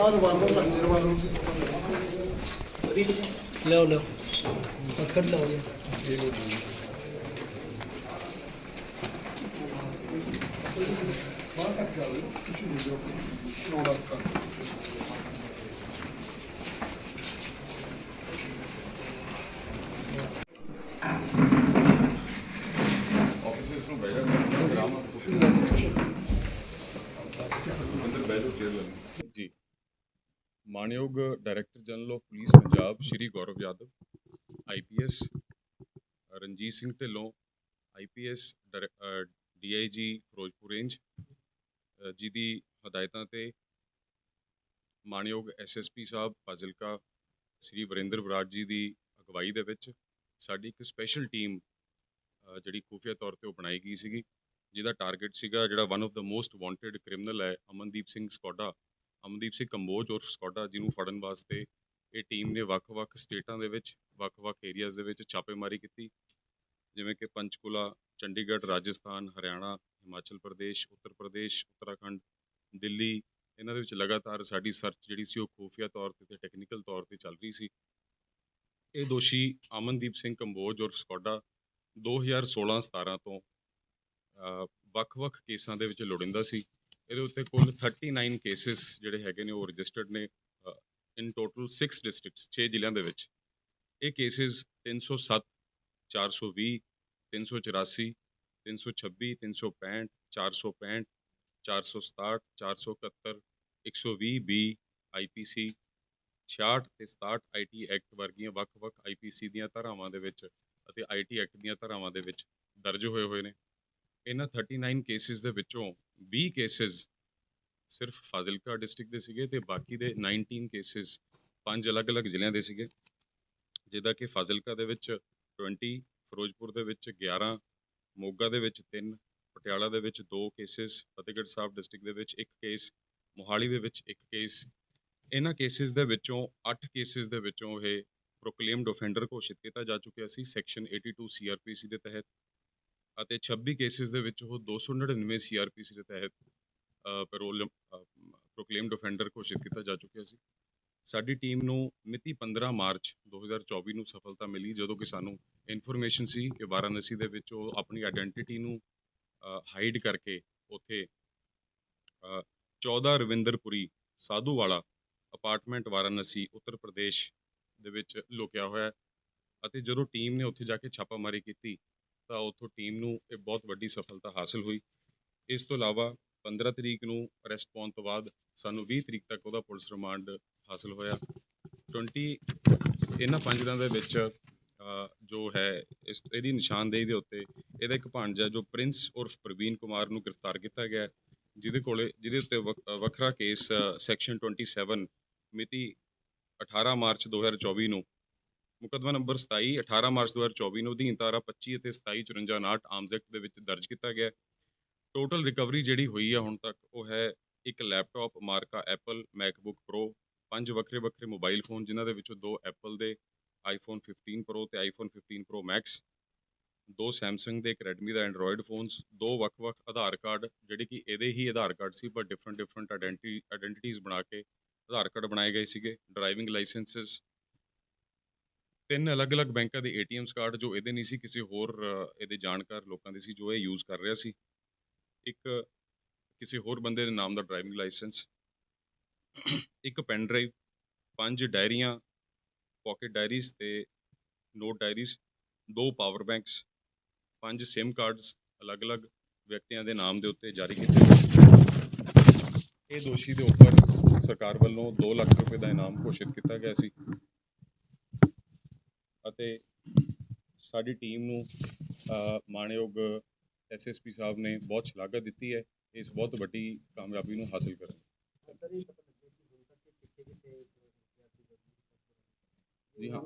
ਆਹ ਰਿਵਾਲਵਰ ਲੱਗਦੇ ਰਿਵਾਲਵਰ ਲਓ ਲਓ। ਪਕੜ ਲਓ। ਜੀ ਬਾਹਰ ਤੱਕ ਜਾਓ ਕੁਛ ਨਹੀਂ ਜੋ ਨੋੜਾ ਕਰ ਆਫਿਸਰਸ ਨੂੰ ਬੈਠਾ ਗ੍ਰਾਮ ਅੰਦਰ ਬੈਠੋ ਚੇਅਰ ਜੀ। ਮਾਨਯੋਗ director general of police Punjab Shri Gaurav Yadav IPS Ranjit Singh Dhillon IPS DIG Ferozepur range ਅ, ਜੀ ਦੀ ਹਦਾਇਤਾਂ ਤੇ ਮਾਨਯੋਗ ਐਸਐਸਪੀ ਸਾਹਿਬ ਫਾਜ਼ਿਲਕਾ ਸ਼੍ਰੀ ਵਰਿੰਦਰ ਬਰਾੜ ਜੀ ਦੀ ਅਗਵਾਈ ਦੇ ਵਿੱਚ ਸਾਡੀ ਇੱਕ ਸਪੈਸ਼ਲ ਟੀਮ ਜਿਹੜੀ ਖੂਫੀਆ ਤੌਰ ਤੇ ਉਹ ਬਣਾਈ ਗਈ ਸੀਗੀ ਜਿਹਦਾ ਟਾਰਗੇਟ ਸੀਗਾ ਜਿਹੜਾ one of the most wanted criminal ਹੈ ਅਮਨਦੀਪ ਸਿੰਘ ਸਕੋਡਾ। ਅਮਨਦੀਪ ਸਿੰਘ ਕੰਬੋਜ ਔਰ ਸਸੌਡਾ ਜੀ ਨੂੰ ਫੜਨ ਵਾਸਤੇ ਇਹ ਟੀਮ ਨੇ ਵੱਖ-ਵੱਖ ਸਟੇਟਾਂ ਦੇ ਵਿੱਚ, ਵੱਖ-ਵੱਖ ਏਰੀਆਜ਼ ਦੇ ਵਿੱਚ ਛਾਪੇਮਾਰੀ ਕੀਤੀ। ਜਿਵੇਂ ਕਿ ਪੰਚਕੂਲਾ, ਚੰਡੀਗੜ੍ਹ, ਰਾਜਸਥਾਨ, ਹਰਿਆਣਾ, ਹਿਮਾਚਲ ਪ੍ਰਦੇਸ਼, ਉੱਤਰ ਪ੍ਰਦੇਸ਼, ਉੱਤਰਾਖੰਡ, ਦਿੱਲੀ, ਇਹਨਾਂ ਦੇ ਵਿੱਚ ਲਗਾਤਾਰ ਸਾਡੀ ਸਰਚ ਜਿਹੜੀ ਸੀ ਉਹ ਖੂਫੀਆ ਤੌਰ ਤੇ ਤੇ ਟੈਕਨੀਕਲ ਤੌਰ ਤੇ ਚੱਲ ਰਹੀ ਸੀ। ਇਹ ਦੋਸ਼ੀ ਅਮਨਦੀਪ ਸਿੰਘ ਕੰਬੋਜ ਔਰ ਸਕੋਡਾ 2016-17 ਤੋਂ ਵੱਖ-ਵੱਖ ਕੇਸਾਂ ਦੇ ਵਿੱਚ ਲੋੜਿੰਦਾ ਸੀ। ਇਹਦੇ ਉੱਤੇ ਕੁੱਲ 39 ਕੇਸਿਸ ਜਿਹੜੇ ਹੈਗੇ ਨੇ, ਉਹ ਰਜਿਸਟਰਡ ਨੇ ਇਨ ਟੋਟਲ 6 ਡਿਸਟ੍ਰਿਕਟਸ 6 ਜ਼ਿਲ੍ਹਿਆਂ ਦੇ ਵਿੱਚ। ਇਹ ਕੇਸਿਸ 307 420 384 326 365 465 467 471 120 ਬੀ ਆਈਪੀਸੀ 66 ਤੇ 67 ਆਈਟੀ ਐਕਟ ਵਰਗੀਆਂ ਵੱਖ-ਵੱਖ ਆਈਪੀਸੀ ਦੀਆਂ ਧਾਰਾਵਾਂ ਦੇ ਵਿੱਚ ਅਤੇ ਆਈਟੀ ਐਕਟ ਦੀਆਂ ਧਾਰਾਵਾਂ ਦੇ ਵਿੱਚ ਦਰਜ ਹੋਏ ਹੋਏ ਨੇ। ਇਹਨਾਂ 39 ਕੇਸਿਸ ਦੇ ਵਿੱਚੋਂ 20 ਕੇਸਿਸ ਸਿਰਫ ਫਾਜ਼ਿਲਕਾ ਡਿਸਟ੍ਰਿਕਟ ਦੇ ਸੀਗੇ ਤੇ ਬਾਕੀ ਦੇ 19 ਕੇਸਿਸ ਪੰਜ ਅਲੱਗ-ਅਲੱਗ ਜ਼ਿਲ੍ਹਿਆਂ ਦੇ ਸੀਗੇ। ਜਿਹਦਾ ਕਿ ਫਾਜ਼ਿਲਕਾ ਦੇ ਵਿੱਚ 20 ਫਿਰੋਜ਼ਪੁਰ ਦੇ ਵਿੱਚ 11 ਮੋਗਾ ਦੇ ਵਿੱਚ 3 ਪਟਿਆਲਾ ਦੇ ਵਿੱਚ 2 ਕੇਸਿਸ ਫਤਿਹਗੜ੍ਹ ਸਾਹਿਬ ਡਿਸਟ੍ਰਿਕਟ ਦੇ ਵਿੱਚ 1 ਕੇਸ ਮੋਹਾਲੀ ਦੇ ਵਿੱਚ 1 ਕੇਸ ਇਹਨਾਂ ਕੇਸਿਸ ਦੇ ਵਿੱਚੋਂ 8 ਕੇਸਿਸ ਦੇ ਵਿੱਚੋਂ ਇਹ ਪ੍ਰੋਕਲੇਮਡ ਆਫੈਂਡਰ ਘੋਸ਼ਿਤ ਕੀਤਾ ਜਾ ਚੁੱਕਿਆ ਸੀ ਸੈਕਸ਼ਨ 82 ਸੀਆਰਪੀਸੀ ਦੇ ਤਹਿਤ। ਅਤੇ 26 ਕੇਸਿਸ ਦੇ ਵਿੱਚ ਉਹ 299 ਸੀਆਰਪੀਸੀ ਦੇ ਤਹਿਤ ਪੈਰੋਲ ਪ੍ਰੋਕਲੇਮਡ ਆਫੈਂਡਰ ਘੋਸ਼ਿਤ ਕੀਤਾ ਜਾ ਚੁੱਕਿਆ ਸੀ। ਸਾਡੀ ਟੀਮ ਨੂੰ ਮਿਤੀ 15 ਮਾਰਚ 2024 ਨੂੰ ਸਫਲਤਾ ਮਿਲੀ ਜਦੋਂ ਕਿ ਸਾਨੂੰ ਇਨਫੋਰਮੇਸ਼ਨ ਸੀ ਕਿ ਵਾਰਾਣਸੀ ਦੇ ਵਿੱਚ ਉਹ ਆਪਣੀ ਆਇਡੈਂਟੀਟੀ ਨੂੰ ਹਾਈਡ ਕਰਕੇ ਉੱਥੇ ਅ, 14 ਰਵਿੰਦਰਪੁਰੀ ਸਾਧੂਵਾਲਾ ਅਪਾਰਟਮੈਂਟ ਵਾਰਾਣਸੀ ਉੱਤਰ ਪ੍ਰਦੇਸ਼ ਦੇ ਵਿੱਚ ਲੁਕਿਆ ਹੋਇਆ ਅਤੇ ਜਦੋਂ ਟੀਮ ਨੇ ਉੱਥੇ ਜਾ ਕੇ ਛਾਪਾਮਾਰੀ ਕੀਤੀ ਤਾਂ ਉੱਥੋਂ ਟੀਮ ਨੂੰ ਇਹ ਬਹੁਤ ਵੱਡੀ ਸਫਲਤਾ ਹਾਸਲ ਹੋਈ। ਇਸ ਤੋਂ ਇਲਾਵਾ 15 ਤਰੀਕ ਨੂੰ ਅਰੈਸਟ ਪਾਉਣ ਤੋਂ ਬਾਅਦ ਸਾਨੂੰ 20 ਤਰੀਕ ਤੱਕ ਉਹਦਾ ਪੁਲਿਸ ਰਿਮਾਂਡ ਹਾਸਲ ਹੋਇਆ। 20 ਇਹਨਾਂ ਪੰਜ ਦਿਨਾਂ ਦੇ ਵਿੱਚ ਜੋ ਹੈ, ਇਸ, ਇਹਦੀ ਨਿਸ਼ਾਨਦੇਹੀ ਦੇ ਉੱਤੇ ਇਹਦਾ ਇੱਕ ਭਾਂਜਾ ਜੋ ਪ੍ਰਿੰਸ ਉਰਫ ਪ੍ਰਵੀਨ ਕੁਮਾਰ ਨੂੰ ਗ੍ਰਿਫਤਾਰ ਕੀਤਾ ਗਿਆ। ਜਿਹਦੇ ਕੋਲੇ, ਜਿਹਦੇ ਉੱਤੇ ਵਕ- ਵੱਖਰਾ ਕੇਸ ਸੈਕਸ਼ਨ 27 ਮਿਤੀ 18 ਮਾਰਚ 2024 ਨੂੰ ਮੁਕੱਦਮਾ ਨੰਬਰ 27 18 ਮਾਰਚ 2024 ਨੂੰ ਅਧੀਨ ਧਾਰਾ 25 ਅਤੇ 27 54 59 ਆਰਮਸ ਐਕਟ ਦੇ ਵਿੱਚ ਦਰਜ ਕੀਤਾ ਗਿਆ ਟੋਟਲ ਰਿਕਵਰੀ ਜਿਹੜੀ ਹੋਈ ਆ ਹੁਣ ਤੱਕ ਉਹ ਹੈ ਇੱਕ ਲੈਪਟਾਪ ਮਾਰਕਾ ਐਪਲ ਮੈਕਬੁੱਕ ਪ੍ਰੋ ਪੰਜ ਵੱਖਰੇ ਵੱਖਰੇ ਮੋਬਾਈਲ ਫੋਨ ਜਿਨ੍ਹਾਂ ਦੇ ਵਿੱਚੋਂ ਦੋ ਐਪਲ ਦੇ ਆਈਫੋਨ 15 ਪ੍ਰੋ ਤੇ ਆਈਫੋਨ 15 ਪ੍ਰੋ ਮੈਕਸ ਦੋ ਸੈਮਸੰਗ ਦੇ, ਇੱਕ ਰੈਡਮੀ ਦਾ ਐਂਡਰੋਇਡ ਫੋਨਸ ਦੋ ਵੱਖ-ਵੱਖ ਆਧਾਰ ਕਾਰਡ ਜਿਹੜੇ ਕਿ ਇਹਦੇ ਹੀ ਆਧਾਰ ਕਾਰਡ ਸੀ ਪਰ ਡਿਫਰੈਂਟ ਡਿਫਰੈਂਟ ਆਇਡੈਂਟੀ ਆਇਡੈਂਟੀਟੀਜ਼ ਬਣਾ ਕੇ ਆਧਾਰ ਕਾਰਡ ਬਣਾਏ ਗਏ ਸੀਗੇ ਡਰਾਈਵਿੰਗ ਲਾਇਸੈਂਸਸ ਤਿੰਨ ਅਲੱਗ-ਅਲੱਗ ਬੈਂਕਾਂ ਦੇ ਏਟੀਐਮਸ ਕਾਰਡ ਜੋ ਇਹਦੇ ਨਹੀਂ ਸੀ ਕਿਸੇ ਹੋਰ ਅ, ਇਹਦੇ ਜਾਣਕਾਰ ਲੋਕਾਂ ਦੇ ਸੀ ਜੋ ਇਹ ਯੂਜ਼ ਕਰ ਰਿਹਾ ਸੀ। ਇੱਕ ਕਿਸੇ ਹੋਰ ਬੰਦੇ ਦੇ ਨਾਮ ਦਾ ਡਰਾਈਵਿੰਗ ਲਾਇਸੈਂਸ ਇੱਕ ਪੈਨ ਡਰਾਈਵ ਪੰਜ ਡਾਇਰੀਆਂ ਪਾਕਟ ਡਾਇਰੀਜ਼ ਤੇ ਨੋਟ ਡਾਇਰੀਜ਼ ਦੋ ਪਾਵਰ ਬੈਂਕਸ ਪੰਜ SIM ਕਾਰਡਸ ਅਲੱਗ-ਅਲੱਗ ਵਿਅਕਤੀਆਂ ਦੇ ਨਾਮ ਦੇ ਉੱਤੇ ਜਾਰੀ ਕੀਤੇ ਗਏ ਸੀ। ਇਹ ਦੋਸ਼ੀ ਦੇ ਉੱਪਰ ਸਰਕਾਰ ਵੱਲੋਂ 2 ਲੱਖ ਰੁਪਏ ਦਾ ਇਨਾਮ ਘੋਸ਼ਿਤ ਕੀਤਾ ਗਿਆ ਸੀ। ਅਤੇ ਸਾਡੀ ਟੀਮ ਨੂੰ ਮਾਣਯੋਗ ਐਸਐਸਪੀ ਸਾਹਿਬ ਨੇ ਬਹੁਤ ਸ਼ਲਾਘਾ ਦਿੱਤੀ ਹੈ ਇਸ ਬਹੁਤ ਵੱਡੀ ਕਾਮਯਾਬੀ ਨੂੰ ਹਾਸਲ ਕਰਨ ਜੀ ਹਾਂ।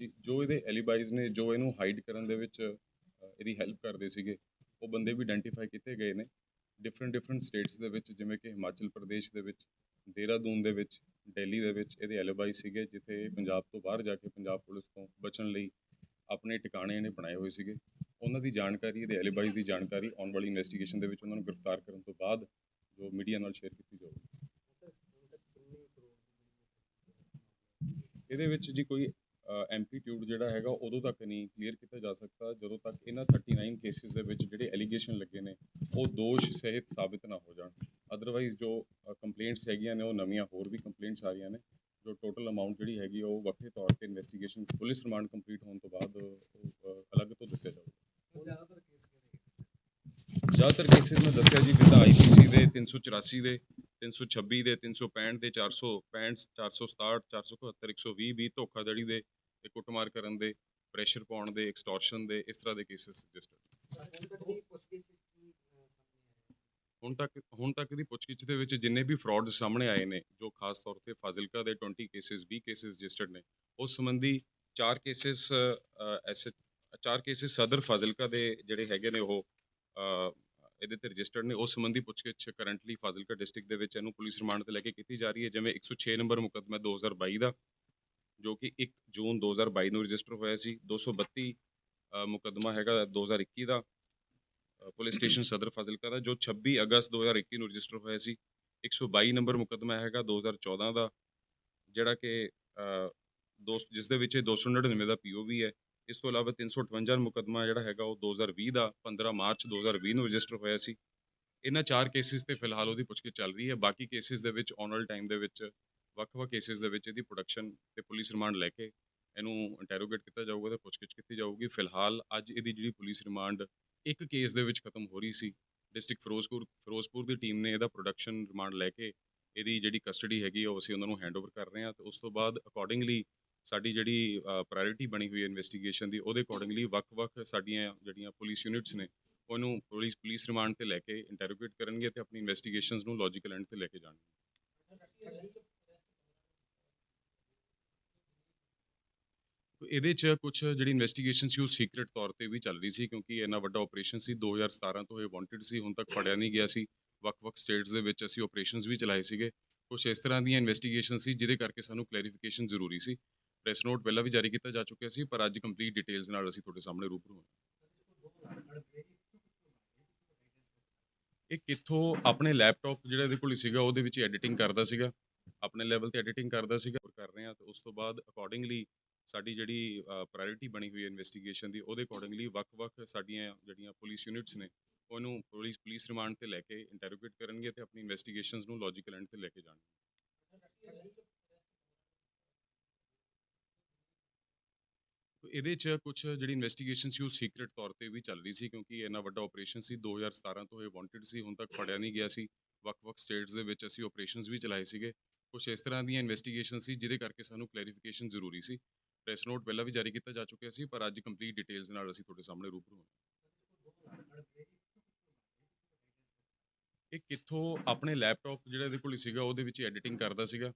ਜੀ ਜੋ ਇਹਦੇ ਐਲੀਬਾਈਜ਼ ਨੇ ਜੋ ਇਹਨੂੰ ਹਾਈਡ ਕਰਨ ਦੇ ਵਿੱਚ ਇਹਦੀ ਹੈਲਪ ਕਰਦੇ ਸੀਗੇ ਉਹ ਬੰਦੇ ਵੀ ਆਇਡੈਂਟੀਫਾਈ ਕੀਤੇ ਗਏ ਨੇ। ਡਿਫਰੈਂਟ ਡਿਫਰੈਂਟ ਸਟੇਟਸ ਦੇ ਵਿੱਚ ਜਿਵੇਂ ਕਿ ਹਿਮਾਚਲ ਪ੍ਰਦੇਸ਼ ਦੇ ਵਿੱਚ ਦੇਹਰਾਦੂਨ ਦੇ ਵਿੱਚ, ਦਿੱਲੀ ਦੇ ਵਿੱਚ ਇਹਦੇ ਐਲੀਬਾਈ ਸੀਗੇ, ਜਿੱਥੇ ਪੰਜਾਬ ਤੋਂ ਬਾਹਰ ਜਾ ਕੇ ਪੰਜਾਬ ਪੁਲਿਸ ਤੋਂ ਬਚਣ ਲਈ ਆਪਣੇ ਟਿਕਾਣੇ ਇਹਨੇ ਬਣਾਏ ਹੋਏ ਸੀਗੇ। ਉਹਨਾਂ ਦੀ ਜਾਣਕਾਰੀ, ਇਹਦੇ ਐਲੀਬਾਈਜ਼ ਦੀ ਜਾਣਕਾਰੀ ਆਉਣ ਵਾਲੀ ਇਨਵੈਸਟੀਗੇਸ਼ਨ ਦੇ ਵਿੱਚ ਉਹਨਾਂ ਨੂੰ ਗ੍ਰਿਫਤਾਰ ਕਰਨ ਤੋਂ ਬਾਅਦ ਜੋ ਮੀਡੀਆ ਨਾਲ ਸ਼ੇਅਰ ਕੀਤੀ ਜਾਊਗੀ। ਇਹਦੇ ਵਿੱਚ ਜੀ ਕੋਈ ਐਮਪਲੀਟਿਊਡ ਜਿਹੜਾ ਹੈਗਾ ਉਦੋਂ ਤੱਕ ਨਹੀਂ ਕਲੀਅਰ ਕੀਤਾ ਜਾ ਸਕਦਾ, ਜਦੋਂ ਤੱਕ ਇਹਨਾਂ 39 ਕੇਸਿਸ ਦੇ ਵਿੱਚ ਜਿਹੜੇ ਐਲੀਗੇਸ਼ਨ ਲੱਗੇ ਨੇ, ਉਹ ਦੋਸ਼ ਸਹਿਤ ਸਾਬਿਤ ਨਾ ਹੋ ਜਾਣ। ਅਦਰਵਾਈਜ਼ ਜੋ ਕੰਪਲੇਂਟਸ ਹੈਗੀਆਂ ਨੇ ਉਹ ਨਵੀਆਂ ਹੋਰ ਵੀ ਕੰਪਲੇਂਟਸ ਆ ਰਹੀਆਂ ਨੇ ਜੋ ਟੋਟਲ ਅਮਾਉਂਟ ਜਿਹੜੀ ਹੈਗੀ ਉਹ ਵੱਖਰੇ ਤੌਰ ਤੇ ਇਨਵੈਸਟੀਗੇਸ਼ਨ ਪੁਲਿਸ ਰਿਮਾਂਡ ਕੰਪਲੀਟ ਹੋਣ ਤੋਂ ਬਾਅਦ ਅਲੱਗ ਤੋਂ ਦੱਸਿਆ ਜਾਊਗਾ। ਜ਼ਿਆਦਾਤਰ ਕੇਸਿਸ ਮੈਂ ਦੱਸਿਆ ਜੀ ਜਿੱਦਾਂ ਆਈਪੀਸੀ ਦੇ 384 ਦੇ 326 ਦੇ 365 ਦੇ 465 467 471 120 ਵੀ ਧੋਖਾਧੜੀ ਦੇ ਤੇ ਕੁੱਟਮਾਰ ਕਰਨ ਦੇ ਪ੍ਰੈਸ਼ਰ ਪਾਉਣ ਦੇ ਐਕਸਟੋਰਸ਼ਨ ਦੇ ਇਸ ਤਰ੍ਹਾਂ ਦੇ ਕੇਸਿਸ ਰਜਿਸਟਰ ਹੁਣ ਤੱਕ ਦੀ ਪੁੱਛਗਿੱਛ ਕੀ ਅਹ, ਸਾਹਮਣੇ ਆਇਆ ਹੁਣ ਤੱਕ ਹੁਣ ਤੱਕ ਦੀ ਪੁੱਛਗਿੱਛ ਦੇ ਵਿੱਚ ਜਿੰਨੇ ਵੀ ਫਰਾਡ ਸਾਹਮਣੇ ਆਏ ਨੇ ਜੋ ਖਾਸ ਤੌਰ ਤੇ ਫਾਜ਼ਿਲਕਾ ਦੇ 20 ਕੇਸਿਸ 20 ਕੇਸਿਸ ਰਜਿਸਟਰਡ ਨੇ ਉਸ ਸੰਬੰਧੀ ਚਾਰ ਕੇਸਿਸ ਐਸੇ ਚਾਰ ਕੇਸਿਸ ਸਦਰ ਫਾਜ਼ਿਲਕਾ ਦੇ ਜਿਹੜੇ ਹੈਗੇ ਨੇ ਉਹ ਇਹਦੇ ਤੇ ਰਜਿਸਟਰਡ ਨੇ ਉਸ ਸੰਬੰਧੀ ਪੁੱਛਗਿੱਛ ਕਰੰਟਲੀ ਫਾਜ਼ਿਲਕਾ ਡਿਸਟ੍ਰਿਕਟ ਦੇ ਵਿੱਚ ਇਹਨੂੰ ਪੁਲਿਸ ਰਿਮਾਂਡ ਤੇ ਲੈ ਕੇ ਕੀਤੀ ਜਾ ਰਹੀ ਹੈ ਜਿਵੇਂ 106 ਨੰਬਰ ਮੁਕੱਦਮਾ 2022 ਦਾ ਜੋ ਕਿ 1 ਜੂਨ 2022 ਨੂੰ ਰਜਿਸਟਰ ਹੋਇਆ ਸੀ 232 ਅ, ਮੁਕੱਦਮਾ ਹੈਗਾ 2021 ਦਾ ਪੁਲਿਸ ਸਟੇਸ਼ਨ ਸਦਰ ਫਾਜ਼ਿਲਕਾ ਦਾ ਜੋ 26 ਅਗਸਤ 2021 ਨੂੰ ਰਜਿਸਟਰ ਹੋਇਆ ਸੀ। 122 ਨੰਬਰ ਮੁਕੱਦਮਾ ਹੈਗਾ 2014 ਦਾ ਜਿਹੜਾ ਕਿ ਅ, ਦੋਸਤ ਜਿਸ ਦੇ ਵਿੱਚ ਇਹ 299 ਦਾ ਪੀਓਵੀ ਹੈ। ਇਸ ਤੋਂ ਇਲਾਵਾ 358 ਮੁਕੱਦਮਾ ਜਿਹੜਾ ਹੈਗਾ ਉਹ 2020 ਦਾ 15 ਮਾਰਚ 2020 ਨੂੰ ਰਜਿਸਟਰ ਹੋਇਆ ਸੀ। ਇਹਨਾਂ ਚਾਰ ਕੇਸਿਸ ਤੇ ਫਿਲਹਾਲ ਉਹਦੀ ਪੁੱਛਗਿੱਛ ਚੱਲ ਰਹੀ ਹੈ। ਬਾਕੀ ਕੇਸਿਸ ਦੇ ਵਿੱਚ ਆਉਣ ਵਾਲੇ ਟਾਈਮ ਦੇ ਵਿੱਚ ਵੱਖ-ਵੱਖ ਕੇਸਿਸ ਦੇ ਵਿੱਚ ਇਹਦੀ ਪ੍ਰੋਡਕਸ਼ਨ ਤੇ ਪੁਲਿਸ ਰਿਮਾਂਡ ਲੈ ਕੇ ਇਹਨੂੰ ਇੰਟਰੋਗੇਟ ਕੀਤਾ ਜਾਊਗਾ ਤੇ ਪੁੱਛਗਿੱਛ ਕੀਤੀ ਜਾਊਗੀ। ਫਿਲਹਾਲ ਅੱਜ ਇਹਦੀ ਜਿਹੜੀ ਪੁਲਿਸ ਰਿਮਾਂਡ ਇੱਕ ਕੇਸ ਦੇ ਵਿੱਚ ਖਤਮ ਹੋ ਰਹੀ ਸੀ। ਡਿਸਟ੍ਰਿਕਟ ਫਿਰੋਜ਼ਪੁਰ ਫਿਰੋਜ਼ਪੁਰ ਦੀ ਟੀਮ ਨੇ ਇਹਦਾ ਪ੍ਰੋਡਕਸ਼ਨ ਰਿਮਾਂਡ ਲੈ ਕੇ ਇਹਦੀ ਜਿਹੜੀ ਕਸਟਡੀ ਹੈਗੀ ਉਹ ਅਸੀਂ ਉਹਨਾਂ ਨੂੰ ਹੈਂਡਓਵਰ ਕਰ ਰਹੇ ਹਾਂ ਤੇ ਉਸ ਤੋਂ ਬਾਅਦ ਅਕੋਰਡਿੰਗਲੀ ਸਾਡੀ ਜਿਹੜੀ ਪ੍ਰਾਇੋਰਟੀ ਬਣੀ ਹੋਈ ਹੈ ਇਨਵੈਸਟੀਗੇਸ਼ਨ ਦੀ, ਉਹਦੇ ਅਕੋਰਡਿੰਗਲੀ ਵੱਖ-ਵੱਖ ਸਾਡੀਆਂ ਜਿਹੜੀਆਂ ਪੁਲਿਸ ਯੂਨਿਟਸ ਨੇ, ਉਹਨੂੰ ਪੁਲਿਸ ਪੁਲਿਸ ਰਿਮਾਂਡ ਤੇ ਲੈ ਕੇ ਇੰਟਰੋਗੇਟ ਕਰਨਗੇ ਤੇ ਆਪਣੀ ਇਨਵੈਸਟੀਗੇਸ਼ਨਸ ਨੂੰ ਲੌਜੀਕਲ ਐਂਡ ਤੇ ਲੈ ਕੇ ਜਾਣਗੇ। ਇਹਦੇ 'ਚ ਕੁਝ ਜਿਹੜੀ ਇਨਵੈਸਟੀਗੇਸ਼ਨ ਸੀ, ਉਹ ਸੀਕ੍ਰੀਟ ਤੌਰ ਤੇ ਵੀ ਚੱਲ ਰਹੀ ਸੀ, ਕਿਉਂਕਿ ਇੰਨਾ ਵੱਡਾ ਆਪਰੇਸ਼ਨ ਸੀ 2017 ਤੋਂ ਇਹ ਵਾਂਟਡ ਸੀ, ਹੁਣ ਤੱਕ ਫੜਿਆ ਨਹੀਂ ਗਿਆ ਸੀ। ਵੱਖ-ਵੱਖ ਸਟੇਟਸ ਦੇ ਵਿੱਚ ਅਸੀਂ ਆਪਰੇਸ਼ਨਸ ਵੀ ਚਲਾਏ ਸੀਗੇ। ਕੁਝ ਇਸ ਤਰ੍ਹਾਂ ਦੀਆਂ ਇਨਵੈਸਟੀਗੇਸ਼ਨ ਸੀ, ਜਿਹਦੇ ਕਰਕੇ ਸਾਨੂੰ ਕਲੈਰੀਫਿਕੇਸ਼ਨ ਜ਼ਰੂਰੀ ਸੀ। ਪ੍ਰੈਸ ਨੋਟ ਪਹਿਲਾਂ ਵੀ ਜਾਰੀ ਕੀਤਾ ਜਾ ਚੁੱਕਿਆ ਸੀ, ਪਰ ਅੱਜ ਕੰਪਲੀਟ ਡਿਟੇਲਸ ਨਾਲ ਅਸੀਂ ਤੁਹਾਡੇ ਸਾਹਮਣੇ ਰੂਬਰੂ ਹਾਂ। ਇਹ ਕਿੱਥੋਂ ਆਪਣੇ ਲੈਪਟਾਪ ਜਿਹੜਾ ਇਹਦੇ ਕੋਲ ਸੀਗਾ, ਉਹਦੇ ਵਿੱਚ ਐਡੀਟਿੰਗ ਕਰਦਾ ਸੀਗਾ। ਆਪਣੇ ਲੈਵਲ ਤੇ ਐਡੀਟਿੰਗ ਕਰਦਾ ਸੀਗਾ ਔਰ ਕਰ ਰਹੇ ਹਾਂ, ਤੇ ਉਸ ਤੋਂ ਬਾਅਦ ਅਕੋਰਡਿੰਗਲੀ ਸਾਡੀ ਜਿਹੜੀ ਪ੍ਰਾਇੋਰਟੀ ਬਣੀ ਹੋਈ ਹੈ ਇਨਵੈਸਟੀਗੇਸ਼ਨ ਦੀ, ਉਹਦੇ ਅਕੋਰਡਿੰਗਲੀ ਵੱਖ-ਵੱਖ ਸਾਡੀਆਂ ਜਿਹੜੀਆਂ ਪੁਲਿਸ ਯੂਨਿਟਸ ਨੇ, ਉਹਨੂੰ ਪੁਲਿਸ ਪੁਲਿਸ ਰਿਮਾਂਡ ਤੇ ਲੈ ਕੇ ਇੰਟਰੋਗੇਟ ਕਰਨਗੇ ਤੇ ਆਪਣੀ ਇਨਵੈਸਟੀਗੇਸ਼ਨਸ ਨੂੰ ਲੌਜੀਕਲ ਐਂਡ ਤੇ ਲੈ ਕੇ ਜਾਣਗੇ। ਇਹਦੇ 'ਚ ਕੁਝ ਜਿਹੜੀ ਇਨਵੈਸਟੀਗੇਸ਼ਨ ਸੀ, ਉਹ ਸੀਕ੍ਰੀਟ ਤੌਰ ਤੇ ਵੀ ਚੱਲ ਰਹੀ ਸੀ, ਕਿਉਂਕਿ ਇੰਨਾ ਵੱਡਾ ਆਪਰੇਸ਼ਨ ਸੀ 2017 ਤੋਂ ਇਹ ਵਾਂਟਡ ਸੀ, ਹੁਣ ਤੱਕ ਫੜਿਆ ਨਹੀਂ ਗਿਆ ਸੀ। ਵੱਖ-ਵੱਖ ਸਟੇਟਸ ਦੇ ਵਿੱਚ ਅਸੀਂ ਆਪਰੇਸ਼ਨਸ ਵੀ ਚਲਾਏ ਸੀਗੇ। ਕੁਝ ਇਸ ਤਰ੍ਹਾਂ ਦੀਆਂ ਇਨਵੈਸਟੀਗੇਸ਼ਨ ਸੀ, ਜਿਹਦੇ ਕਰਕੇ ਸਾਨੂੰ ਕਲੈਰੀਫਿਕੇਸ਼ਨ ਜ਼ਰੂਰੀ ਸੀ। ਪ੍ਰੈਸ ਨੋਟ ਪਹਿਲਾਂ ਵੀ ਜਾਰੀ ਕੀਤਾ ਜਾ ਚੁੱਕਿਆ ਸੀ, ਪਰ ਅੱਜ ਕੰਪਲੀਟ ਡਿਟੇਲਸ ਨਾਲ ਅਸੀਂ ਤੁਹਾਡੇ ਸਾਹਮਣੇ ਰੂਬਰੂ ਹੋਏ ਇਹ ਕਿੱਥੋਂ ਆਪਣੇ ਲੈਪਟਾਪ ਜਿਹੜਾ ਇਹਦੇ ਕੋਲ ਸੀਗਾ, ਉਹਦੇ ਵਿੱਚ ਐਡੀਟਿੰਗ ਕਰਦਾ ਸੀਗਾ।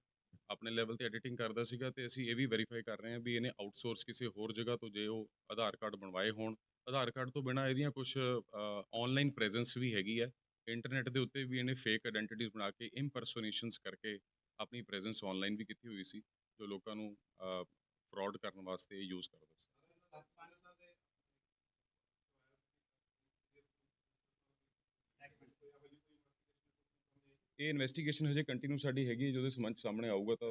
ਆਪਣੇ ਲੈਵਲ ਤੇ ਐਡੀਟਿੰਗ ਕਰਦਾ ਸੀਗਾ ਤੇ ਅਸੀਂ ਇਹ ਵੀ ਵੈਰੀਫਾਈ ਕਰ ਰਹੇ ਹਾਂ ਵੀ ਇਹਨੇ ਆਊਟਸੋਰਸ ਕਿਸੇ ਹੋਰ ਜਗ੍ਹਾ ਤੋਂ ਜੇ ਉਹ ਆਧਾਰ ਕਾਰਡ ਬਣਵਾਏ ਹੋਣ। ਆਧਾਰ ਕਾਰਡ ਤੋਂ ਬਿਨਾ ਇਹਦੀਆਂ ਕੁਝ ਆਨਲਾਈਨ ਪ੍ਰੈਜ਼ੈਂਸ ਵੀ ਹੈਗੀ ਹੈ। ਇੰਟਰਨੈਟ ਦੇ ਉੱਤੇ ਵੀ ਇਹਨੇ ਫੇਕ ਆਇਡੈਂਟੀਟੀਜ਼ ਬਣਾ ਕੇ ਇੰਪਰਸੋਨੇਸ਼ਨਸ ਕਰਕੇ ਆਪਣੀ ਪ੍ਰੈਜ਼ੈਂਸ ਆਨਲਾਈਨ ਵੀ ਕੀਤੀ ਹੋਈ ਸੀ, ਜੋ ਲੋਕਾਂ ਨੂੰ ਫਰਾਡ ਕਰਨ ਵਾਸਤੇ ਯੂਜ਼ ਕਰਦਾ ਸੀ। ਇਹ ਇਨਵੈਸਟੀਗੇਸ਼ਨ ਹਜੇ ਕੰਟੀਨਿਊ ਸਾਡੀ ਹੈਗੀ ਜਦੋਂ ਸਮਾਂ ਸਾਹਮਣੇ ਆਊਗਾ ਤਾਂ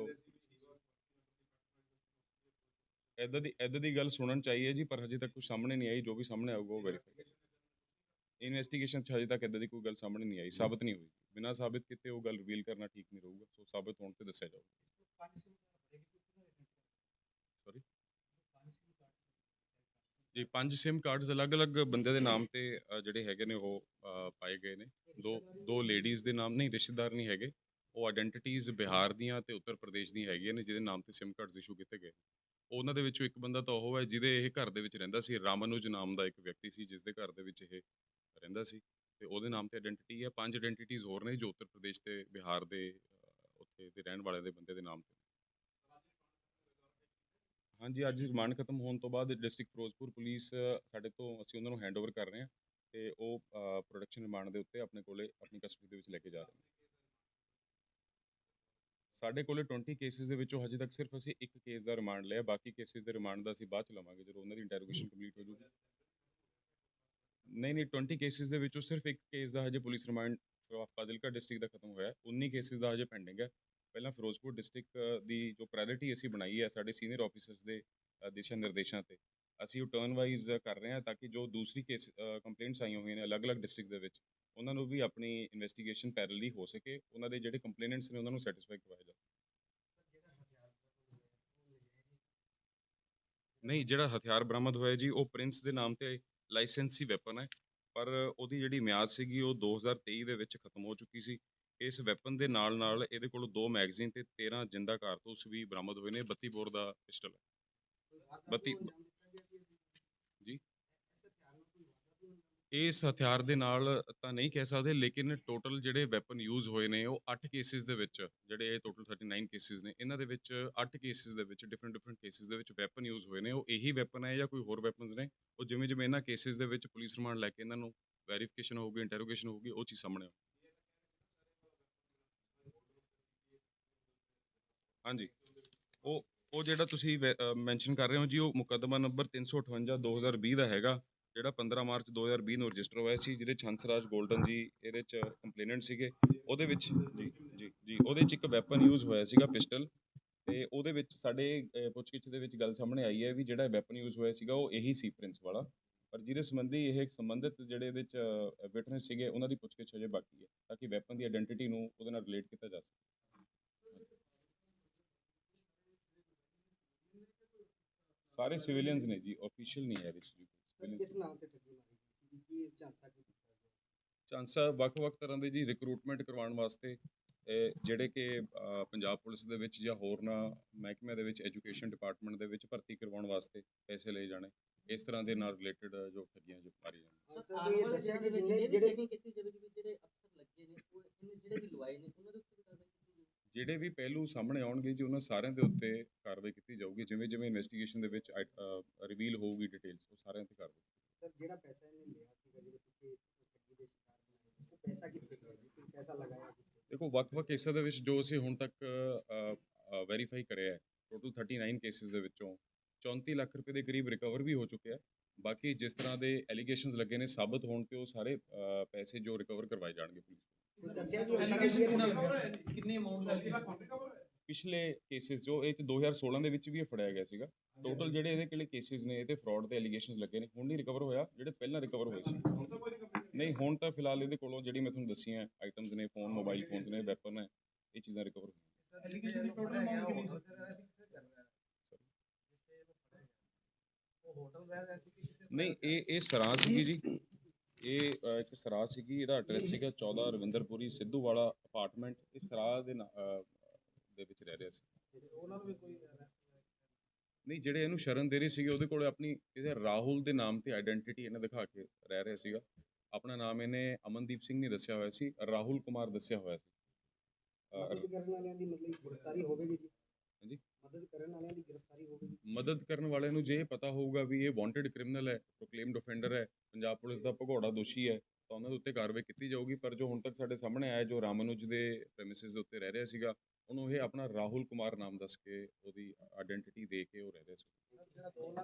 ਐਦਾਂ ਦੀ ਐਦਾਂ ਦੀ ਗੱਲ ਸੁਣਨ ਚਾਹੀਏ ਜੀ, ਪਰ ਹਜੇ ਤੱਕ ਕੁਝ ਸਾਹਮਣੇ ਨਹੀਂ ਆਈ, ਜੋ ਵੀ ਸਾਹਮਣੇ ਆਊਗਾ ਉਹ ਵੈਰੀਫਾਈ ਇਨਵੈਸਟੀਗੇਸ਼ਨ 'ਚ ਹਜੇ ਤੱਕ ਐਦਾਂ ਦੀ ਕੋਈ ਗੱਲ ਸਾਹਮਣੇ ਨਹੀਂ ਆਈ, ਸਾਬਤ ਨਹੀਂ ਹੋਈ। ਬਿਨਾਂ ਸਾਬਤ ਕੀਤੇ ਉਹ ਗੱਲ ਰਿਵੀਲ ਕਰਨਾ ਠੀਕ ਨਹੀਂ ਰਹੂਗਾ, ਸੋ ਸਾਬਤ ਹੋਣ ਤੇ ਦੱਸਿਆ ਜਾਊਗਾ। ਸੌਰੀ ਜੀ ਪੰਜ ਸਿਮ ਕਾਰਡਸ ਅਲੱਗ-ਅਲੱਗ ਬੰਦੇ ਦੇ ਨਾਮ ਤੇ ਅ, ਜਿਹੜੇ ਹੈਗੇ ਨੇ ਉਹ ਅ, ਪਾਏ ਗਏ ਨੇ। ਦੋ ਦੋ ਲੇਡੀਜ਼ ਦੇ ਨਾਮ ਨਹੀਂ ਰਿਸ਼ਤੇਦਾਰ ਨਹੀਂ ਹੈਗੇ। ਉਹ ਆਇਡੈਂਟੀਟੀਜ਼ ਬਿਹਾਰ ਦੀਆਂ ਤੇ ਉੱਤਰ ਪ੍ਰਦੇਸ਼ ਦੀਆਂ ਹੈਗੀਆਂ ਨੇ ਜਿਹਦੇ ਨਾਮ ਤੇ ਸਿਮ ਕਾਰਡਸ ਇਸ਼ੂ ਕੀਤੇ ਗਏ ਉਹਨਾਂ ਦੇ ਵਿੱਚੋਂ ਇੱਕ ਬੰਦਾ ਤਾਂ ਉਹ ਹੈ ਜਿਹਦੇ ਇਹ ਘਰ ਦੇ ਵਿੱਚ ਰਹਿੰਦਾ ਸੀ। ਰਾਮਨੁਜ ਨਾਮ ਦਾ ਇੱਕ ਵਿਅਕਤੀ ਸੀ ਜਿਸ ਦੇ ਘਰ ਦੇ ਵਿੱਚ ਇਹ ਰਹਿੰਦਾ ਸੀ। ਤੇ ਉਹਦੇ ਨਾਮ ਤੇ ਆਇਡੈਂਟੀਟੀ ਹੈ। ਪੰਜ ਆਇਡੈਂਟੀਟੀਜ਼ ਹੋਰ ਨੇ ਜੋ ਉੱਤਰ ਪ੍ਰਦੇਸ਼ ਤੇ ਬਿਹਾਰ ਦੇ ਅ, ਉੱਥੇ ਦੇ ਰਹਿਣ ਵਾਲੇ ਦੇ ਬੰਦੇ ਦੇ ਨਾਮ ਤੇ ਹਾਂਜੀ, ਅੱਜ ਰਿਮਾਂਡ ਖਤਮ ਹੋਣ ਤੋਂ ਬਾਅਦ ਡਿਸਟ੍ਰਿਕਟ ਫਿਰੋਜ਼ਪੁਰ ਪੁਲਿਸ ਸਾਡੇ ਤੋਂ ਅਸੀਂ ਉਹਨਾਂ ਨੂੰ ਹੈਂਡਓਵਰ ਕਰ ਰਹੇ ਹਾਂ ਤੇ ਉਹ ਪ੍ਰੋਡਕਸ਼ਨ ਰਿਮਾਂਡ ਦੇ ਉੱਤੇ ਆਪਣੇ ਕੋਲੇ ਆਪਣੀ ਕਸਟਡੀ ਦੇ ਵਿੱਚ ਲੈ ਕੇ ਜਾ ਰਹੇ ਨੇ ਸਾਡੇ ਕੋਲੇ 20 ਕੇਸਿਸ ਦੇ ਵਿੱਚੋਂ ਹਜੇ ਤੱਕ ਸਿਰਫ ਅਸੀਂ ਇੱਕ ਕੇਸ ਦਾ ਰਿਮਾਂਡ ਲਿਆ, ਬਾਕੀ ਕੇਸਿਸ ਦੇ ਰਿਮਾਂਡ ਦਾ ਅਸੀਂ ਬਾਅਦ ਚ ਲਵਾਂਗੇ ਜਦੋਂ ਉਹਨਾਂ ਦੀ ਇੰਟਰੋਗੇਸ਼ਨ ਕੰਪਲੀਟ ਹੋ ਜੂਗੀ ਨਹੀਂ ਨਹੀਂ 20 ਕੇਸਿਸ ਦੇ ਵਿੱਚੋਂ ਸਿਰਫ ਇੱਕ ਕੇਸ ਦਾ ਹਜੇ ਪੁਲਿਸ ਰਿਮਾਂਡ ਫਾਜ਼ਿਲਕਾ ਡਿਸਟ੍ਰਿਕਟ ਦਾ ਖਤਮ ਹੋਇਆ ਹੈ। 19 ਕੇਸਿਸ ਦਾ ਹਜੇ ਪੈਂਡਿੰਗ ਹੈ ਪਹਿਲਾਂ ਫਿਰੋਜ਼ਪੁਰ ਡਿਸਟ੍ਰਿਕਟ ਦੀ ਜੋ ਪ੍ਰਾਇੋਰਟੀ ਅਸੀਂ ਬਣਾਈ ਹੈ ਸਾਡੇ ਸੀਨੀਅਰ ਆਫੀਸਰਸ ਦੇ ਦਿਸ਼ਾ ਨਿਰਦੇਸ਼ਾਂ ਤੇ, ਅਸੀਂ ਉਹ ਟਰਨ ਵਾਈਜ਼ ਕਰ ਰਹੇ ਹਾਂ ਤਾਂ ਕਿ ਜੋ ਦੂਸਰੀ ਕੇਸ ਕੰਪਲੇਂਟਸ ਆਈਆਂ ਹੋਈਆਂ ਨੇ ਅਲੱਗ-ਅਲੱਗ ਡਿਸਟ੍ਰਿਕਟ ਦੇ ਵਿੱਚ, ਉਹਨਾਂ ਨੂੰ ਵੀ ਆਪਣੀ ਇਨਵੈਸਟੀਗੇਸ਼ਨ ਪੈਰਲਲੀ ਹੋ ਸਕੇ, ਉਹਨਾਂ ਦੇ ਜਿਹੜੇ ਕੰਪਲੇਨੈਂਟਸ ਨੇ ਉਹਨਾਂ ਨੂੰ ਸੈਟੀਸਫਾਈ ਕਰਵਾਇਆ ਜਾਵੇ। ਨਹੀਂ, ਜਿਹੜਾ ਹਥਿਆਰ ਬਰਾਮਦ ਹੋਇਆ ਜੀ, ਉਹ ਪ੍ਰਿੰਸ ਦੇ ਨਾਮ ਤੇ ਲਾਇਸੈਂਸੀ ਵੈਪਨ ਹੈ, ਪਰ ਉਹਦੀ ਜਿਹੜੀ ਮਿਆਦ ਸੀਗੀ ਉਹ 2023 ਦੇ ਵਿੱਚ ਖਤਮ ਹੋ ਚੁੱਕੀ ਸੀ। ਇਸ ਵੈਪਨ ਦੇ ਨਾਲ ਨਾਲ ਇਹਦੇ ਕੋਲ ਦੋ ਮੈਗਜ਼ੀਨ ਤੇ 13 ਜਿੰਦਾ ਕਾਰਤੂਸ ਵੀ ਬਰਾਮਦ ਹੋਏ ਨੇ 32 ਬੋਰ ਦਾ ਪਿਸਟਲ ਹੈ। ਬੱਤੀ- ਜੀ? ਇਸ ਹਥਿਆਰ ਦੇ ਨਾਲ ਤਾਂ ਨਹੀਂ ਕਹਿ ਸਕਦੇ, ਲੇਕਿਨ ਟੋਟਲ ਜਿਹੜੇ ਵੈਪਨ ਯੂਜ਼ ਹੋਏ ਨੇ, ਉਹ 8 ਕੇਸਿਸ ਦੇ ਵਿੱਚ, ਜਿਹੜੇ ਟੋਟਲ 39 ਕੇਸਿਸ ਨੇ, ਇਹਨਾਂ ਦੇ ਵਿੱਚ 8 ਕੇਸਿਸ ਦੇ ਵਿੱਚ ਡਿਫਰੈਂਟ ਡਿਫਰੈਂਟ ਕੇਸਿਸ ਦੇ ਵਿੱਚ ਵੈਪਨ ਯੂਜ਼ ਹੋਏ ਨੇ। ਉਹ ਇਹੀ ਵੈਪਨ ਹੈ ਜਾਂ ਕੋਈ ਹੋਰ ਵੈਪਨਸ ਨੇ? ਉਹ ਜਿਵੇਂ ਜਿਵੇਂ ਇਹਨਾਂ ਕੇਸਿਸ ਦੇ ਵਿੱਚ ਪੁਲਿਸ ਰਿਮਾਂਡ ਲੈ ਕੇ ਇਹਨਾਂ ਨੂੰ ਵੈਰੀਫਿਕੇਸ਼ਨ ਹੋਊਗੀ ਇੰਟਰੋਗੇਸ਼ਨ ਹੋਊਗੀ, ਉਹ ਚੀਜ਼ ਸਾਹਮਣੇ ਆਊ ਹਾਂਜੀ। ਉਹ ਉਹ ਜਿਹੜਾ ਤੁਸੀਂ ਮੈਂਸ਼ਨ ਕਰ ਰਹੇ ਹੋ ਜੀ, ਉਹ ਮੁਕੱਦਮਾ ਨੰਬਰ 358 2020 ਦਾ ਹੈਗਾ, ਜਿਹੜਾ 15 ਮਾਰਚ 2020 ਨੂੰ ਰਜਿਸਟਰ ਹੋਇਆ ਸੀ, ਜਿਹਦੇ 'ਚ ਹੰਸਰਾਜ 골ਡਨ ਜੀ ਇਹਦੇ ਚ ਕੰਪਲੇਨੈਂਟ ਸੀਗੇ। ਉਹਦੇ ਵਿੱਚ, ਜੀ ਜੀ ਜੀ, ਉਹਦੇ ਚ ਇੱਕ ਵੈਪਨ ਯੂਜ਼ ਹੋਇਆ ਸੀਗਾ ਪਿਸਟਲ ਤੇ ਉਹਦੇ ਵਿੱਚ ਸਾਡੇ ਪੁੱਛਗਿੱਛ ਦੇ ਵਿੱਚ ਗੱਲ ਸਾਹਮਣੇ ਆਈ ਹੈ ਵੀ ਜਿਹੜਾ ਵੈਪਨ ਯੂਜ਼ ਹੋਇਆ ਸੀਗਾ, ਉਹ ਇਹੀ ਸੀ ਪ੍ਰਿੰਸ ਵਾਲਾ। ਪਰ ਜਿਹਦੇ ਸੰਬੰਧੀ ਇਹ ਸੰਬੰਧਿਤ ਜਿਹੜੇ ਇਹਦੇ ਚ ਵਿਟਨੈਸ ਸੀਗੇ, ਉਹਨਾਂ ਦੀ ਪੁੱਛਗਿੱਛ ਅਜੇ ਬਾਕੀ ਹੈ, ਤਾਂ ਕਿ ਵੈਪਨ ਦੀ ਆਇਡੈਂਟੀਟੀ ਨੂੰ ਉਹਦੇ ਨਾਲ ਰਿਲੇਟ ਕੀਤਾ ਜਾ ਸਕੇ। ਸਾਰੇ ਸਿਵਿਲੀਅਨਸ ਨੇ ਜੀ ਆਫੀਸ਼ੀਅਲ ਨਹੀਂ ਹੈ ਇਹਦੇ 'ਚ ਜੀ civilians ਕਿਸ ਨਾਮ ਤੇ ਠੱਗੀ ਮਾਰੀ ਗਈ ਸੀ ਕੀ ਝਾਂਸਾ ਕੀ ਦਿੱਤਾ ਗਿਆ? ਚਾਂਸਾ ਵੱਖ-ਵੱਖ ਤਰ੍ਹਾਂ ਦੇ ਜੀ ਰਿਕਰੂਟਮੈਂਟ ਕਰਵਾਉਣ ਵਾਸਤੇ ਜਿਹੜੇ ਕਿ ਪੰਜਾਬ ਪੁਲਿਸ ਦੇ ਵਿੱਚ ਜਾਂ ਹੋਰਨਾਂ ਮਹਿਕਮਿਆਂ ਦੇ ਵਿੱਚ ਐਜੂਕੇਸ਼ਨ ਡਿਪਾਰਟਮੈਂਟ ਦੇ ਵਿੱਚ ਭਰਤੀ ਕਰਵਾਉਣ ਵਾਸਤੇ ਪੈਸੇ ਲਏ ਜਾਣੇ। ਇਸ ਤਰ੍ਹਾਂ ਦੇ ਨਾਲ ਰਿਲੇਟਡ ਜੋ ਠੱਗੀਆਂ ਜੋ ਮਾਰੀ ਜਾਂਦੀਆਂ ਸਰ ਕੋਈ ਇਹ ਦੱਸਿਆ ਕਿ ਜਿੰਨੇ ਜਿਹੜੇ ਕਿ ਜਿਹੜੇ ਅਫਸਰ ਲੱਗੇ ਨੇ ਉਹ ਇਹਨੇ ਜਿਹੜੇ ਵੀ ਲਵਾਏ ਨੇ ਉਹਨਾਂ ਦੇ ਉੱਤੇ ਵੀ ਕਾਰਵਾਈ ਕੀਤੀ ਜਾਵੇ ਜਿਹੜੇ ਵੀ ਪਹਿਲੂ ਸਾਹਮਣੇ ਆਉਣਗੇ ਜੀ ਉਹਨਾਂ ਸਾਰਿਆਂ ਦੇ ਉੱਤੇ ਕਾਰਵਾਈ ਕੀਤੀ ਜਾਊਗੀ ਜਿਵੇਂ ਜਿਵੇਂ ਇਨਵੈਸਟੀਗੇਸ਼ਨ ਦੇ ਵਿੱਚ ਰਿਵੀਲ ਹੋਊਗੀ ਡਿਟੇਲਸ ਉਹ ਸਾਰਿਆਂ ਤੇ ਕਾਰਵਾਈ ਸਰ ਜਿਹੜਾ ਪੈਸਾ ਇਹਨੇ ਲਿਆ ਸੀਗਾ ਜਿਹੜੇ ਪਿੱਛੇ ਠੱਗੀ ਦੇ ਸ਼ਿਕਾਰ ਬਣਾਏ ਉਹ ਪੈਸਾ ਕਿੱਥੇ ਗਿਆ ਜੀ? ਕੋਈ ਪੈਸਾ ਲਗਾਇਆ ਦੇਖੋ ਵੱਖ-ਵੱਖ ਕੇਸਾਂ ਦੇ ਵਿੱਚ ਜੋ ਅਸੀਂ ਹੁਣ ਤੱਕ ਵੈਰੀਫਾਈ ਕਰਿਆ ਹੈ ਟੋਟਲ 39 ਕੇਸਿਸ ਦੇ ਵਿੱਚੋਂ 34 ਲੱਖ ਰੁਪਏ ਦੇ ਕਰੀਬ ਰਿਕਵਰ ਵੀ ਹੋ ਚੁੱਕਿਆ ਹੈ। ਬਾਕੀ ਜਿਸ ਤਰ੍ਹਾਂ ਦੇ ਐਲੀਗੇਸ਼ਨਸ ਲੱਗੇ ਨੇ ਸਾਬਤ ਹੋਣ ਤੇ ਉਹ ਸਾਰੇ ਪੈਸੇ ਜੋ ਰਿਕਵਰ ਕਰਵਾਏ ਜਾਣਗੇ ਪੁਲਿਸ ਦੱਸਿਆ ਜੀ ਕਿੰਨੀ ਅਮਾਉਂਟ ਪਿਛਲੇ ਕੇਸਿਸ ਜੋ ਇਹ ਚ 2016 ਦੇ ਵਿੱਚ ਵੀ ਇਹ ਫੜਿਆ ਗਿਆ ਸੀਗਾ। ਟੋਟਲ ਜਿਹੜੇ ਇਹਦੇ ਕਿਲੇ ਕੇਸਿਸ ਨੇ ਇਹਦੇ ਫਰਾਡ ਦੇ ਐਲੀਗੇਸ਼ਨਸ ਲੱਗੇ ਨੇ। ਹੁਣ ਨਹੀਂ ਰਿਕਵਰ ਹੋਇਆ ਜਿਹੜੇ ਪਹਿਲਾਂ ਰਿਕਵਰ ਹੋਏ ਸੀ। ਨਹੀਂ ਹੁਣ ਤਾਂ ਫਿਲਹਾਲ ਇਹਦੇ ਕੋਲੋਂ ਜਿਹੜੀ ਮੈਂ ਤੁਹਾਨੂੰ ਦੱਸੀਆਂ ਆਈਟਮਸ ਨੇ ਫੋਨ ਮੋਬਾਈਲ ਫੋਨਸ ਨੇ ਵੈਪਨ ਹੈ ਇਹ ਚੀਜ਼ਾਂ ਰਿਕਵਰ ਹੋਈਆਂ। ਐਲੀਗੇਸ਼ਨ ਦੀ ਟੋਟਲ ਅਮਾਉਂਟ ਕਿੰਨੀ ਕਿਸੇ ਨਹੀਂ ਇਹ ਇਹ ਸਰਾਂ ਸੀਗੀ ਜੀ। ਇਹ ਅ, ਇੱਕ ਸਰਾਂ ਸੀਗੀ ਇਹਦਾ ਐਡਰੈਸ ਸੀਗਾ 14 ਰਵਿੰਦਰਪੁਰੀ ਸਿੱਧੂ ਵਾਲਾ ਅਪਾਰਟਮੈਂਟ ਇਹ ਸਰਾਂ ਦੇ ਨਾ- ਅ, ਦੇ ਵਿੱਚ ਰਹਿ ਰਿਹਾ ਸੀ। ਨਹੀਂ ਜਿਹੜੇ ਇਹਨੂੰ ਸ਼ਰਨ ਦੇ ਰਹੇ ਸੀਗੇ ਉਹਦੇ ਕੋਲ ਆਪਣੀ ਇਹਦੇ ਰਾਹੁਲ ਦੇ ਨਾਮ ਤੇ ਆਇਡੈਂਟੀਟੀ ਇਹਨੇ ਦਿਖਾ ਕੇ ਰਹਿ ਰਿਹਾ ਸੀਗਾ। ਆਪਣਾ ਨਾਮ ਇਹਨੇ ਅਮਨਦੀਪ ਸਿੰਘ ਨੇ ਦੱਸਿਆ ਹੋਇਆ ਸੀ ਰਾਹੁਲ ਕੁਮਾਰ ਦੱਸਿਆ ਹੋਇਆ ਸੀ। ਅ, ਕਰਨ ਵਾਲਿਆਂ ਦੀ ਮਤਲਬ ਗ੍ਰਿਫਤਾਰੀ ਹੋਵੇਗੀ ਜੀ। ਹਾਂਜੀ। ਮਦਦ ਕਰਨ ਵਾਲਿਆਂ ਦੀ ਗ੍ਰਿਫਤਾਰੀ ਹੋਵੇਗੀ। ਮਦਦ ਕਰਨ ਵਾਲਿਆਂ ਨੂੰ ਜੇ ਇਹ ਪਤਾ ਹੋਊਗਾ ਵੀ ਇਹ ਵਾਂਟਡ ਕ੍ਰਿਮੀਨਲ ਹੈ ਪ੍ਰੋਕਲੇਮਡ ਅਫੈਂਡਰ ਹੈ ਪੰਜਾਬ ਪੁਲਿਸ ਦਾ ਭਗੌੜਾ ਦੋਸ਼ੀ ਹੈ ਤਾਂ ਉਹਨਾਂ ਦੇ ਉੱਤੇ ਕਾਰਵਾਈ ਕੀਤੀ ਜਾਊਗੀ। ਪਰ ਜੋ ਹੁਣ ਤੱਕ ਸਾਡੇ ਸਾਹਮਣੇ ਆਇਆ ਜੋ ਰਾਮਨੁਜ ਦੇ ਪ੍ਰੈਮਿਸਿਸ ਦੇ ਉੱਤੇ ਰਹਿ ਰਿਹਾ ਸੀਗਾ ਉਹਨੂੰ ਇਹ ਆਪਣਾ ਰਾਹੁਲ ਕੁਮਾਰ ਨਾਮ ਦੱਸ ਕੇ ਉਹਦੀ ਆਇਡੈਂਟੀਟੀ ਦੇ ਕੇ ਉਹ ਰਹਿ ਰਿਹਾ ਸੀ। ਜਿਹੜਾ 2 ਲੱਖ